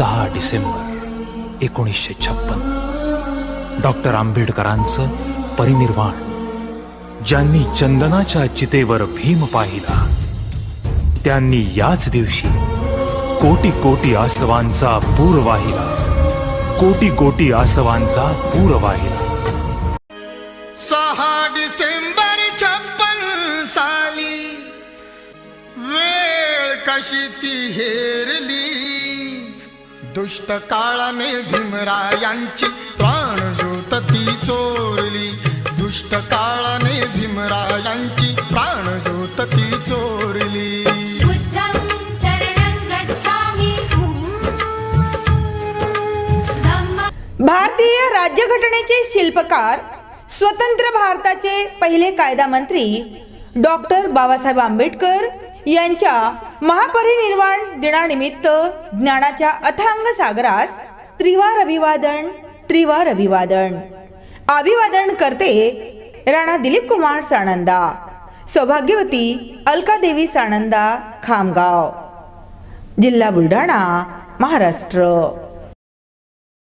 सहा डिसेंबर एकोणीसशे छप्पन. डॉक्टर आंबेडकरांचं परिनिर्वाण. ज्यांनी चंदनाच्या चितेवर भीम पाहिला त्यांनी याच दिवशी कोटी कोटी आसवांचा पूर वाहिला. कोटी कोटी आसवांचा पूर वाहिला. सहा डिसेंबर छप्पन साली वेळ कशी ती हेरली दुष्ट काळाने भीमरायांची प्राण ज्योत ती चोरली. दुष्ट काळाने भीमरायांची प्राण ज्योत ती चोरली. भारतीय राज्यघटनेचे शिल्पकार स्वतंत्र भारताचे पहिले कायदा मंत्री डॉक्टर बाबासाहेब आंबेडकर यांच्या महापरिनिर्वाण दिनानिमित्त ज्ञानाच्या अथांग सागरास त्रिवार अभिवादन त्रिवार अभिवादन अभिवादन करते राणा दिलीप कुमार साणंदा सौभाग्यवती अलकादेवी साणंदा खामगाव. जिल्हा बुलढाणा महाराष्ट्र.